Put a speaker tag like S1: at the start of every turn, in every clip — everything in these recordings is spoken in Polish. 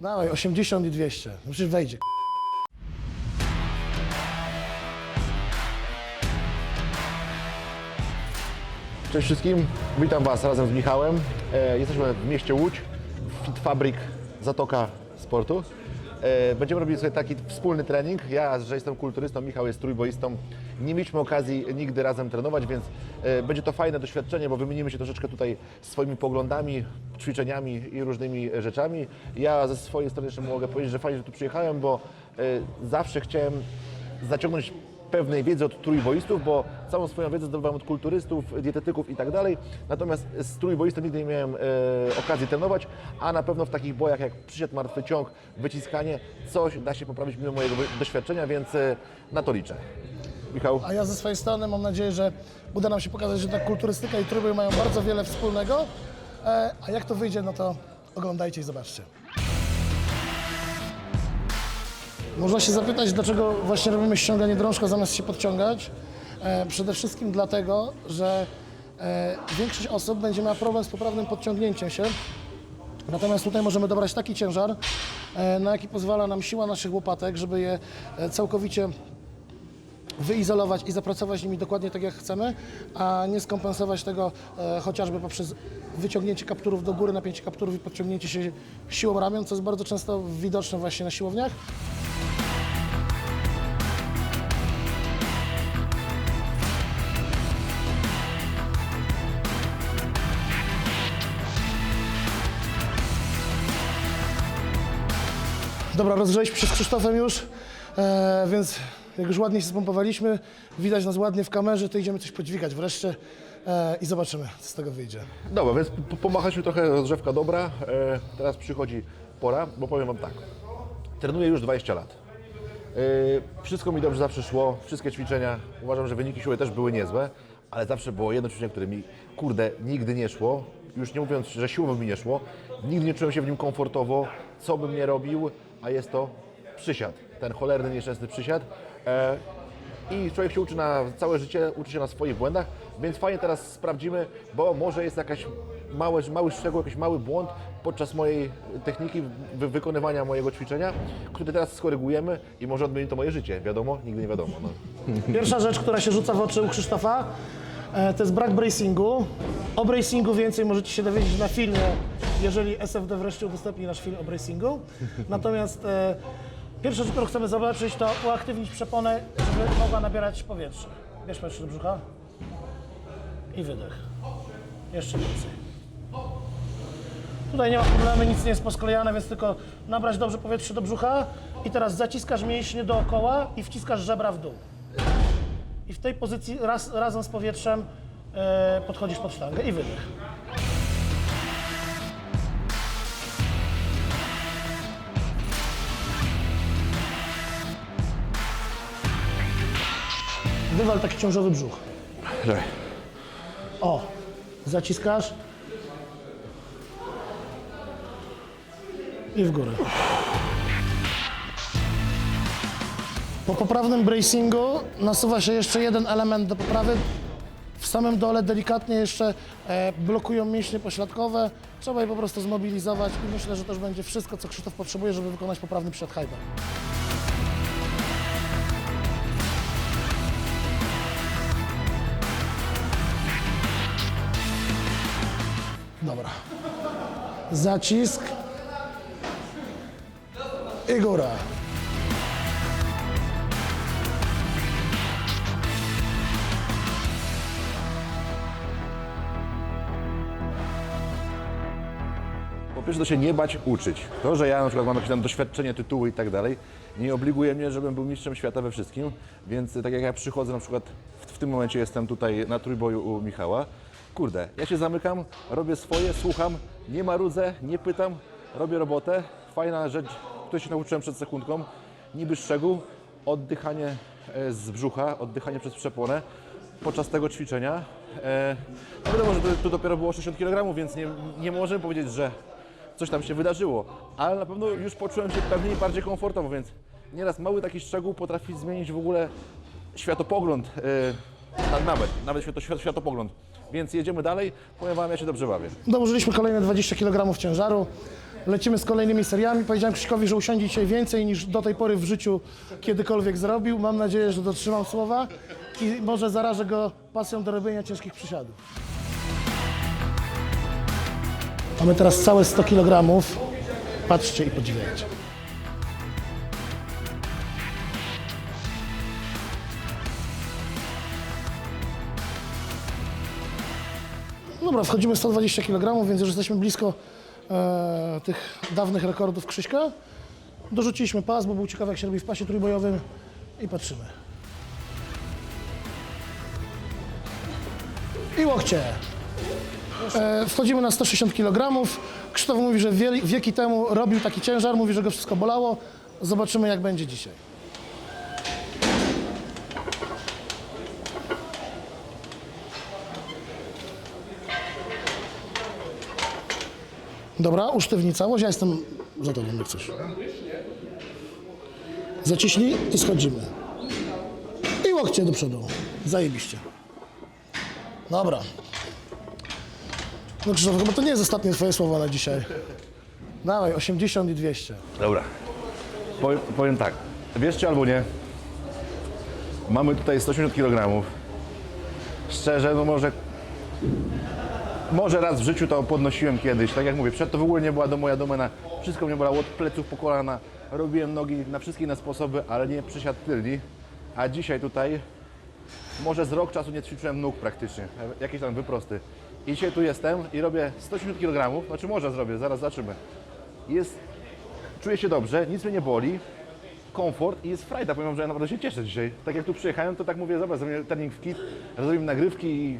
S1: Dawaj, 80 i 200. No przecież wejdzie.
S2: Cześć wszystkim, witam Was razem z Michałem. E, jesteśmy w mieście Łódź, Fit Fabrik Zatoka Sportu. E, będziemy robili sobie taki wspólny trening. Ja, że jestem kulturystą, Michał jest trójboistą. Nie mieliśmy okazji nigdy razem trenować, więc e, będzie to fajne doświadczenie, bo wymienimy się troszeczkę tutaj swoimi poglądami, ćwiczeniami i różnymi rzeczami. Ja ze swojej strony jeszcze mogę powiedzieć, że fajnie, że tu przyjechałem, bo e, zawsze chciałem zaciągnąć pewnej wiedzy od trójboistów, bo całą swoją wiedzę zdobywałem od kulturystów, dietetyków i tak dalej. Natomiast z trójboistą nigdy nie miałem e, okazji trenować, a na pewno w takich bojach jak przysiad, martwy ciąg, wyciskanie, coś da się poprawić mimo mojego doświadczenia, więc e, na to liczę. Michał?
S1: A ja ze swojej strony mam nadzieję, że uda nam się pokazać, że ta kulturystyka i trójbój mają bardzo wiele wspólnego. E, a jak to wyjdzie, no to oglądajcie i zobaczcie. Można się zapytać, dlaczego właśnie robimy ściąganie drążka zamiast się podciągać. E, przede wszystkim dlatego, że e, większość osób będzie miała problem z poprawnym podciągnięciem się. Natomiast tutaj możemy dobrać taki ciężar, na jaki pozwala nam siła naszych łopatek, żeby je całkowicie wyizolować i zapracować nimi dokładnie tak jak chcemy, a nie skompensować tego e, chociażby poprzez wyciągnięcie kapturów do góry, napięcie kapturów i podciągnięcie się siłą ramion, co jest bardzo często widoczne właśnie na siłowniach. Dobra, rozgrzeliśmy się z Krzysztofem już, e, więc jak już ładnie się spompowaliśmy, widać nas ładnie w kamerze, to idziemy coś podźwigać wreszcie e, i zobaczymy, co z tego wyjdzie.
S2: Dobra, więc po- pomachaliśmy trochę, rozgrzewka dobra. E, teraz przychodzi pora, bo powiem Wam tak. Trenuję już 20 lat. E, wszystko mi dobrze zawsze szło, wszystkie ćwiczenia. Uważam, że wyniki siły też były niezłe, ale zawsze było jedno ćwiczenie, które mi, kurde, nigdy nie szło. Już nie mówiąc, że siłowo mi nie szło. Nigdy nie czułem się w nim komfortowo, co bym nie robił, a jest to przysiad. Ten cholerny, nieszczęsny przysiad. E, i człowiek się uczy na całe życie, uczy się na swoich błędach, więc fajnie teraz sprawdzimy, bo może jest jakaś mały, mały szczegół, jakiś mały błąd podczas mojej techniki wy, wykonywania mojego ćwiczenia, który teraz skorygujemy i może odmieni to moje życie. Wiadomo? Nigdy nie wiadomo. No.
S1: Pierwsza rzecz, która się rzuca w oczy u Krzysztofa, e, to jest brak bracingu. O bracingu więcej możecie się dowiedzieć na filmie, jeżeli SFD wreszcie udostępni nasz film o bracingu. Natomiast e, pierwsza rzecz, którą chcemy zobaczyć, to uaktywnić przeponę, żeby mogła nabierać powietrze. Bierz powietrze do brzucha i wydech. Jeszcze więcej. Tutaj nie ma problemu, nic nie jest posklejane, więc tylko nabrać dobrze powietrze do brzucha i teraz zaciskasz mięśnie dookoła i wciskasz żebra w dół. I w tej pozycji raz, razem z powietrzem e, podchodzisz pod sztangę i wydech. Wywal taki ciążowy brzuch.
S2: Czekaj.
S1: O, zaciskasz. I w górę. Po poprawnym bracingu nasuwa się jeszcze jeden element do poprawy. W samym dole delikatnie jeszcze e, blokują mięśnie pośladkowe. Trzeba je po prostu zmobilizować i myślę, że to już będzie wszystko, co Krzysztof potrzebuje, żeby wykonać poprawny przysiad hajber. Zacisk. I góra.
S2: Po pierwsze to się nie bać uczyć. To, że ja na przykład mam jakieś tam doświadczenie, tytuły i tak dalej, nie obliguje mnie, żebym był mistrzem świata we wszystkim, więc tak jak ja przychodzę na przykład, w, w tym momencie jestem tutaj na trójboju u Michała, kurde, ja się zamykam, robię swoje, słucham, nie marudzę, nie pytam, robię robotę, fajna rzecz, której się nauczyłem przed sekundką, niby szczegół, oddychanie e, z brzucha, oddychanie przez przeponę podczas tego ćwiczenia. E, no wiadomo, że to dopiero było 60 kg, więc nie, nie możemy powiedzieć, że coś tam się wydarzyło, ale na pewno już poczułem się pewniej i bardziej komfortowo, więc nieraz mały taki szczegół potrafi zmienić w ogóle światopogląd, a nawet, nawet świato, świat, światopogląd. Więc jedziemy dalej, powiem Wam, ja się dobrze bawię.
S1: Dołożyliśmy kolejne 20 kg ciężaru. lecimy z kolejnymi seriami. Powiedziałem Krzyśkowi, że usiądzie dzisiaj więcej niż do tej pory w życiu kiedykolwiek zrobił. Mam nadzieję, że dotrzymał słowa i może zarażę go pasją do robienia ciężkich przysiadów. Mamy teraz całe 100 kg. Patrzcie i podziwiajcie. Dobra, wchodzimy 120 kg, więc już jesteśmy blisko e, tych dawnych rekordów Krzyśka. Dorzuciliśmy pas, bo był ciekawy jak się robi w pasie trójbojowym i patrzymy. I łokcie. E, wchodzimy na 160 kg. Krzysztof mówi, że wie, wieki temu robił taki ciężar, mówi, że go wszystko bolało. Zobaczymy jak będzie dzisiaj. Dobra, usztywnij całość, ja jestem za tobą, jak chcesz. Zaciśnij i schodzimy. I łokcie do przodu. Zajebiście. Dobra. No Krzysztof, chyba to nie jest ostatnie twoje słowo na dzisiaj. Dawaj, 80 i 200.
S2: Dobra. Powiem, powiem tak. Wierzcie albo nie, mamy tutaj 180 kg. Szczerze, no może może raz w życiu to podnosiłem kiedyś. Tak jak mówię, przed to w ogóle nie była do moja domena. Wszystko mnie bolało od pleców po kolana. Robiłem nogi na wszystkie inne sposoby, ale nie przysiad tylni. A dzisiaj tutaj może z rok czasu nie ćwiczyłem nóg praktycznie. Jakieś tam wyprosty. I dzisiaj tu jestem i robię 180 kg. Znaczy może zrobię, zaraz zobaczymy. Jest czuję się dobrze, nic mnie nie boli, komfort i jest frajda. Powiem wam, że ja naprawdę się cieszę dzisiaj. Tak jak tu przyjechałem, to tak mówię, zobacz, zrobimy trening w kit, zrobimy nagrywki i,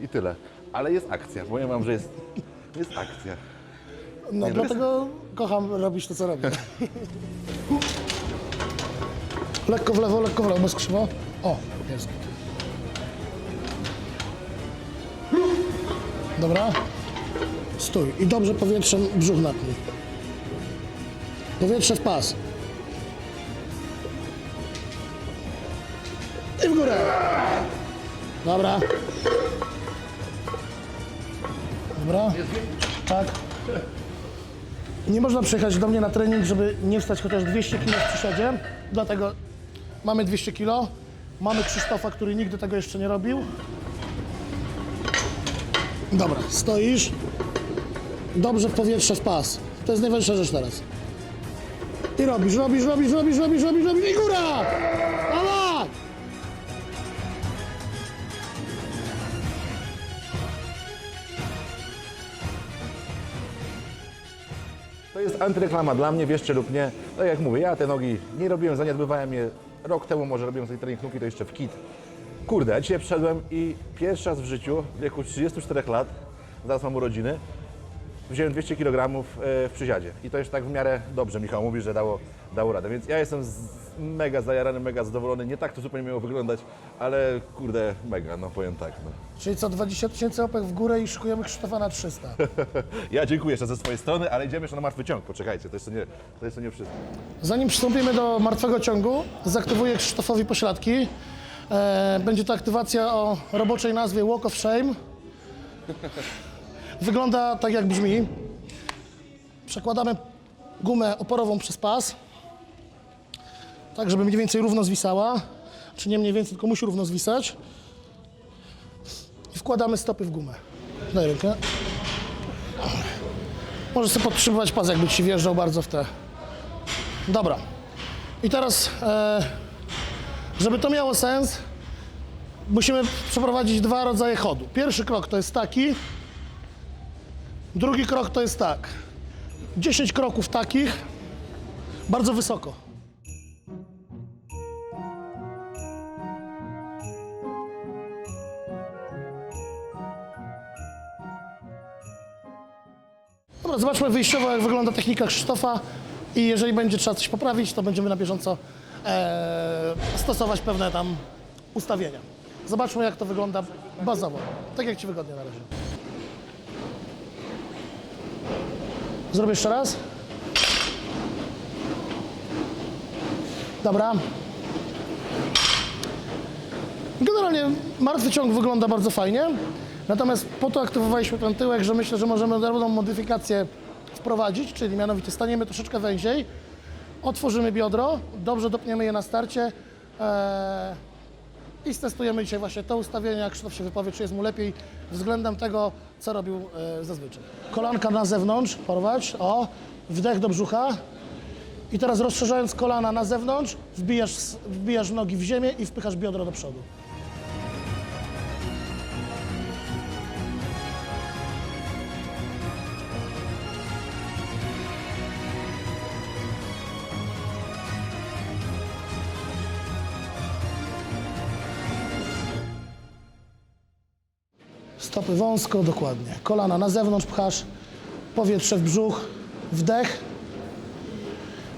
S2: i tyle. Ale jest akcja, powiem wam, że jest, jest akcja.
S1: No,
S2: Nie, to
S1: dlatego kocham robić to, co robię. lekko w lewo, lekko w lewo, bez krzywo. O, jest. Dobra. Stój. I dobrze powietrzem brzuch napnij. Powietrze w pas. I w górę. Dobra. Dobra. Tak. Nie można przyjechać do mnie na trening, żeby nie wstać chociaż 200 kg w przysiadzie. Dlatego mamy 200 kg. Mamy Krzysztofa, który nigdy tego jeszcze nie robił. Dobra, stoisz. Dobrze w powietrze w pas. To jest najważniejsza rzecz teraz. I robisz, robisz, robisz, robisz, robisz, robisz, robisz i góra!
S2: To jest antyreklama dla mnie, wierzcie lub nie. Tak jak mówię, ja te nogi nie robiłem, zaniedbywałem je. Rok temu może robiłem sobie trening nóg i to jeszcze w kit. Kurde, ja dzisiaj przyszedłem i pierwszy raz w życiu, w wieku 34 lat, zaraz mam urodziny, wziąłem 200 kg w przysiadzie. I to już tak w miarę dobrze, Michał mówi, że dało, dało radę. Więc ja jestem mega zajarany, mega zadowolony. Nie tak to zupełnie miało wyglądać, ale kurde, mega, no powiem tak. No.
S1: Czyli co, 20 tysięcy opek w górę i szykujemy Krzysztofa na 300.
S2: Ja dziękuję jeszcze ze swojej strony, ale idziemy jeszcze na martwy ciąg. Poczekajcie, to jeszcze nie, to jeszcze nie wszystko.
S1: Zanim przystąpimy do martwego ciągu, zaktywuję Krzysztofowi pośladki. E, będzie to aktywacja o roboczej nazwie Walk of Shame. Wygląda tak, jak brzmi. Przekładamy gumę oporową przez pas, tak żeby mniej więcej równo zwisała. Czy nie mniej więcej, tylko musi równo zwisać. I wkładamy stopy w gumę. Daj rękę. Możesz sobie podtrzymywać pas, jakby ci wjeżdżał bardzo w te Dobra. I teraz, e, żeby to miało sens, musimy przeprowadzić dwa rodzaje chodu. Pierwszy krok to jest taki, drugi krok to jest tak. 10 kroków takich, bardzo wysoko. Zobaczmy wyjściowo, jak wygląda technika Krzysztofa i jeżeli będzie trzeba coś poprawić, to będziemy na bieżąco e, stosować pewne tam ustawienia. Zobaczmy, jak to wygląda bazowo, tak jak Ci wygodnie na razie. Zrobię jeszcze raz. Dobra. Generalnie martwy ciąg wygląda bardzo fajnie, natomiast po to aktywowaliśmy ten tyłek, że myślę, że możemy drobną modyfikację wprowadzić, czyli mianowicie staniemy troszeczkę węziej, otworzymy biodro, dobrze dopniemy je na starcie e, i stestujemy dzisiaj właśnie to ustawienie, jak Krzysztof się wypowie, czy jest mu lepiej względem tego, co robił e, zazwyczaj. Kolanka na zewnątrz, porwać, o, wdech do brzucha i teraz rozszerzając kolana na zewnątrz, wbijasz, wbijasz nogi w ziemię i wpychasz biodro do przodu. Stopy wąsko, dokładnie. Kolana na zewnątrz pchasz, powietrze w brzuch, wdech,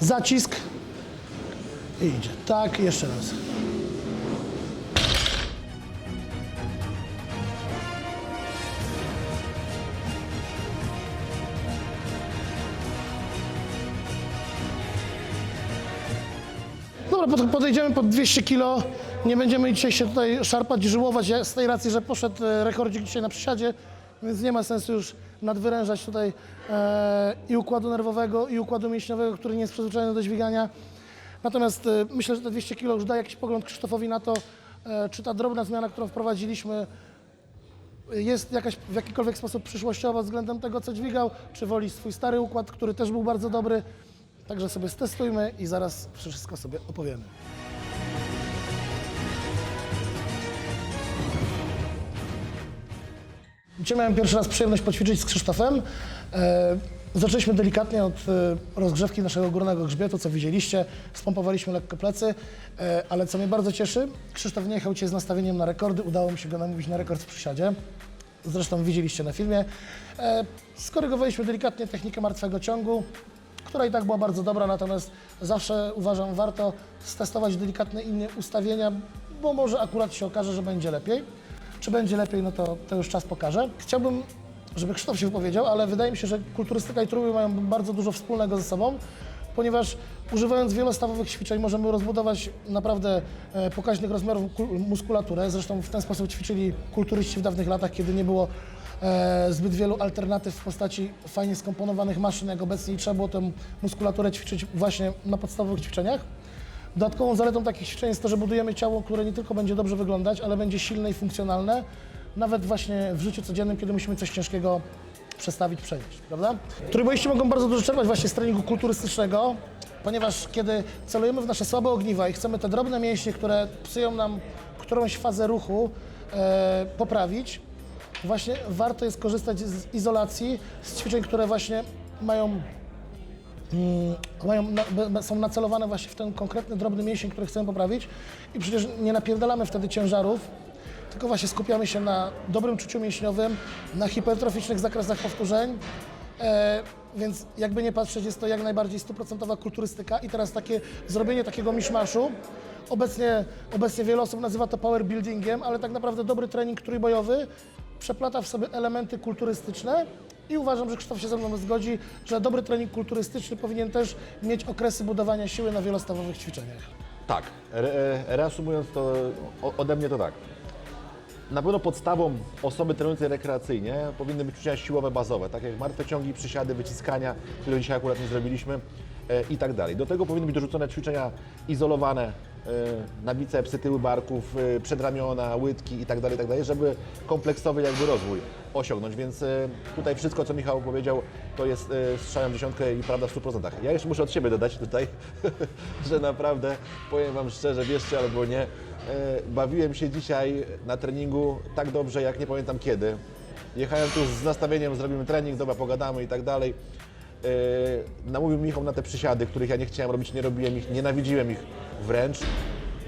S1: zacisk i idzie. Tak, jeszcze raz. Dobra, pod- podejdziemy pod 200 kg. Nie będziemy dzisiaj się tutaj szarpać i żyłować z tej racji, że poszedł e, rekordzik dzisiaj na przysiadzie, więc nie ma sensu już nadwyrężać tutaj e, i układu nerwowego, i układu mięśniowego, który nie jest przyzwyczajony do dźwigania. Natomiast e, myślę, że te 200 kg już da jakiś pogląd Krzysztofowi na to, e, czy ta drobna zmiana, którą wprowadziliśmy, jest jakaś w jakikolwiek sposób przyszłościowa względem tego, co dźwigał, czy woli swój stary układ, który też był bardzo dobry. Także sobie stestujmy i zaraz wszystko sobie opowiemy. Dzisiaj miałem pierwszy raz przyjemność poćwiczyć z Krzysztofem. E, zaczęliśmy delikatnie od e, rozgrzewki naszego górnego grzbietu, co widzieliście. Spompowaliśmy lekko plecy, e, ale co mnie bardzo cieszy, Krzysztof nie jechał dzisiaj z nastawieniem na rekordy. Udało mi się go namówić na rekord w przysiadzie. Zresztą widzieliście na filmie. Skorygowaliśmy delikatnie technikę martwego ciągu, która i tak była bardzo dobra, natomiast zawsze uważam, warto stestować delikatne inne ustawienia, bo może akurat się okaże, że będzie lepiej. Czy będzie lepiej, no to, to już czas pokaże. Chciałbym, żeby Krzysztof się wypowiedział, ale wydaje mi się, że kulturystyka i trójbój mają bardzo dużo wspólnego ze sobą, ponieważ używając wielostawowych ćwiczeń możemy rozbudować naprawdę e, pokaźnych rozmiarów kul- muskulaturę. Zresztą w ten sposób ćwiczyli kulturyści w dawnych latach, kiedy nie było e, zbyt wielu alternatyw w postaci fajnie skomponowanych maszyn, jak obecnie i trzeba było tę muskulaturę ćwiczyć właśnie na podstawowych ćwiczeniach. Dodatkową zaletą takich ćwiczeń jest to, że budujemy ciało, które nie tylko będzie dobrze wyglądać, ale będzie silne i funkcjonalne, nawet właśnie w życiu codziennym, kiedy musimy coś ciężkiego przestawić, przenieść, prawda? Trójboiści mogą bardzo dużo czerpać właśnie z treningu kulturystycznego, ponieważ kiedy celujemy w nasze słabe ogniwa i chcemy te drobne mięśnie, które psują nam którąś fazę ruchu, e, poprawić, właśnie warto jest korzystać z izolacji, z ćwiczeń, które właśnie mają mają, na, be- są nacelowane właśnie w ten konkretny drobny mięsień, który chcemy poprawić. I przecież nie napierdalamy wtedy ciężarów, tylko właśnie skupiamy się na dobrym czuciu mięśniowym, na hipertroficznych zakresach powtórzeń, e, więc jakby nie patrzeć, jest to jak najbardziej stuprocentowa kulturystyka. I teraz takie zrobienie takiego miszmaszu, obecnie, obecnie wiele osób nazywa to power buildingiem, ale tak naprawdę dobry trening trójbojowy przeplata w sobie elementy kulturystyczne i uważam, że Krzysztof się ze mną zgodzi, że dobry trening kulturystyczny powinien też mieć okresy budowania siły na wielostawowych ćwiczeniach.
S2: Tak, re, reasumując to ode mnie to tak. Na pewno podstawą osoby trenującej rekreacyjnie powinny być ćwiczenia siłowe bazowe, tak jak martwe ciągi, przysiady, wyciskania, które dzisiaj akurat nie zrobiliśmy e, i tak dalej. Do tego powinny być dorzucone ćwiczenia izolowane e, na bicepsy, tyły barków, e, przedramiona, łydki tak i tak dalej, żeby kompleksowy jakby rozwój osiągnąć, więc e, tutaj wszystko, co Michał powiedział, to jest e, strzałem dziesiątkę i prawda w 100%. Ja jeszcze muszę od siebie dodać tutaj, że naprawdę, powiem Wam szczerze, wierzcie albo nie, bawiłem się dzisiaj na treningu tak dobrze, jak nie pamiętam kiedy. Jechałem tu z nastawieniem, zrobimy trening, dobra, pogadamy i tak dalej. Namówił Michał na te przysiady, których ja nie chciałem robić, nie robiłem ich, nienawidziłem ich wręcz.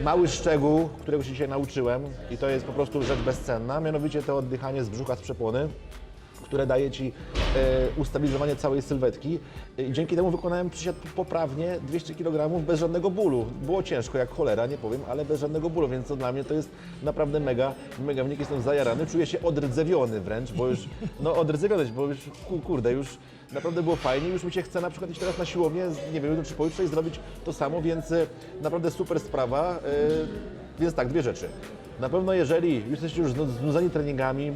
S2: Mały szczegół, którego się dzisiaj nauczyłem i to jest po prostu rzecz bezcenna, mianowicie to oddychanie z brzucha z przepłony które daje Ci e, ustabilizowanie całej sylwetki. I dzięki temu wykonałem przysiad poprawnie 200 kg bez żadnego bólu. Było ciężko jak cholera, nie powiem, ale bez żadnego bólu, więc to dla mnie to jest naprawdę mega, mega wynik. Jestem zajarany, czuję się odrdzewiony wręcz, bo już, no odrdzewiony, bo już, ku- kurde, już naprawdę było fajnie. Już mi się chce na przykład iść teraz na siłownię, nie wiem, jutro czy pojutrze i zrobić to samo, więc e, naprawdę super sprawa. E, więc tak, dwie rzeczy. Na pewno jeżeli jesteście już znu- znudzeni treningami,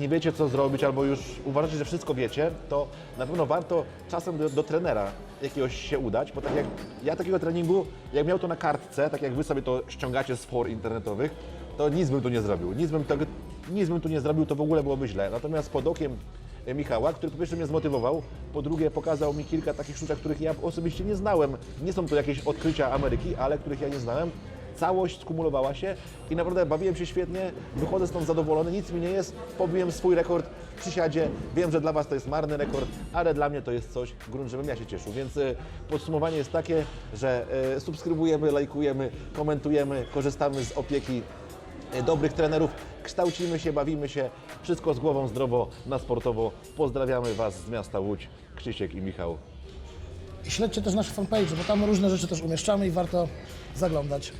S2: nie wiecie co zrobić albo już uważacie, że wszystko wiecie, to na pewno warto czasem do, do trenera jakiegoś się udać, bo tak jak ja takiego treningu, jak miał to na kartce, tak jak wy sobie to ściągacie z for internetowych, to nic bym tu nie zrobił. Nic bym, tego, nic bym tu nie zrobił, to w ogóle byłoby źle. Natomiast pod okiem Michała, który po pierwsze mnie zmotywował, po drugie pokazał mi kilka takich sztuczek, których ja osobiście nie znałem. Nie są to jakieś odkrycia Ameryki, ale których ja nie znałem. Całość skumulowała się i naprawdę bawiłem się świetnie, wychodzę stąd zadowolony, nic mi nie jest, pobiłem swój rekord w przysiadzie. Wiem, że dla Was to jest marny rekord, ale dla mnie to jest coś, grunt, żebym ja się cieszył. Więc e, podsumowanie jest takie, że e, subskrybujemy, lajkujemy, komentujemy, korzystamy z opieki dobrych trenerów, kształcimy się, bawimy się, wszystko z głową zdrowo, na sportowo. Pozdrawiamy Was z miasta Łódź, Krzysiek i Michał.
S1: I śledźcie też nasze fanpage, bo tam różne rzeczy też umieszczamy i warto zaglądać.